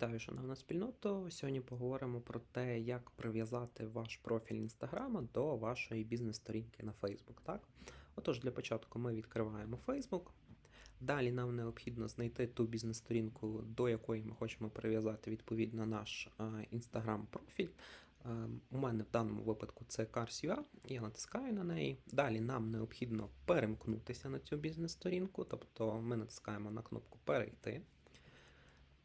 Вітаю, шановна спільноту. Сьогодні поговоримо про те, як прив'язати ваш профіль Інстаграма до вашої бізнес-сторінки на Facebook. Так? Отож, для початку ми відкриваємо Facebook. Далі нам необхідно знайти ту бізнес-сторінку, до якої ми хочемо прив'язати відповідно наш Інстаграм профіль. Е, У мене в даному випадку це Cars.ua, я натискаю на неї. Далі нам необхідно перемкнутися на цю бізнес-сторінку, тобто ми натискаємо на кнопку Перейти.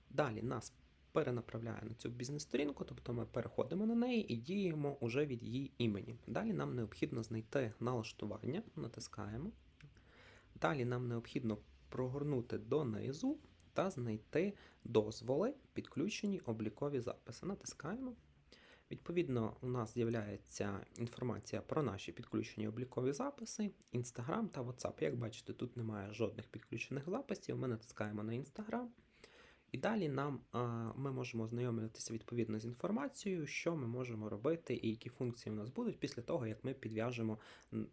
Далі нас перенаправляє на цю бізнес-сторінку, тобто ми переходимо на неї і діємо уже від її імені. Далі нам необхідно знайти налаштування, натискаємо. Далі нам необхідно прогорнути донизу та знайти дозволи, підключені облікові записи. Натискаємо. Відповідно, у нас з'являється інформація про наші підключені облікові записи, Instagram та WhatsApp. Як бачите, тут немає жодних підключених записів. Ми натискаємо на Instagram. І далі нам ми можемо ознайомитися відповідно з інформацією, що ми можемо робити і які функції у нас будуть після того, як ми підв'яжемо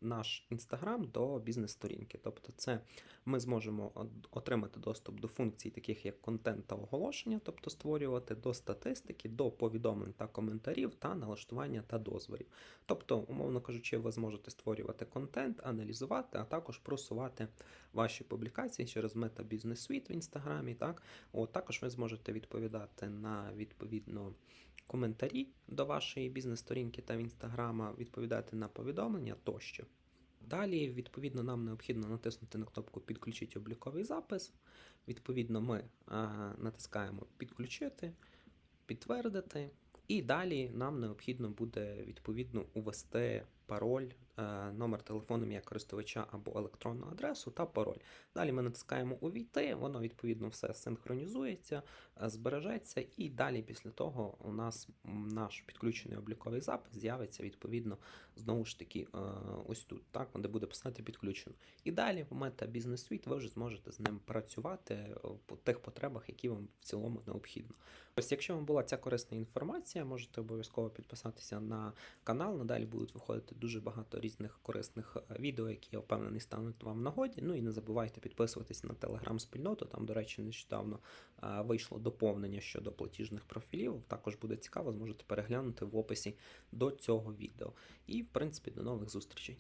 наш інстаграм до бізнес-сторінки. Тобто, це ми зможемо отримати доступ до функцій, таких як контент та оголошення, тобто створювати до статистики, до повідомлень та коментарів та налаштування та дозволів. Тобто, умовно кажучи, ви зможете створювати контент, аналізувати, а також просувати ваші публікації через Meta Business Suite в інстаграмі. Так, також ви зможете відповідати на відповідно коментарі до вашої бізнес-сторінки та в інстаграма, відповідати на повідомлення тощо. Далі, відповідно, нам необхідно натиснути на кнопку Підключити обліковий запис. Відповідно, ми натискаємо Підключити, підтвердити. І далі нам необхідно буде відповідно увести пароль, е, номер телефону ім'я користувача або електронну адресу та пароль. Далі ми натискаємо Увійти, воно відповідно все синхронізується, е, збережеться, і далі після того у нас наш підключений обліковий запис з'явиться відповідно знову ж таки е, ось тут, так, де буде писати підключено. І далі в Meta Business Suite ви вже зможете з ним працювати по тих потребах, які вам в цілому необхідно. Ось, якщо вам була ця корисна інформація, можете обов'язково підписатися на канал. Надалі будуть виходити дуже багато різних корисних е, відео, які я впевнений стануть вам в нагоді. Ну і не забувайте підписуватись на телеграм-спільноту. Там, до речі, нещодавно е, вийшло доповнення щодо платіжних профілів. Також буде цікаво, зможете переглянути в описі до цього відео. І, в принципі, до нових зустрічей.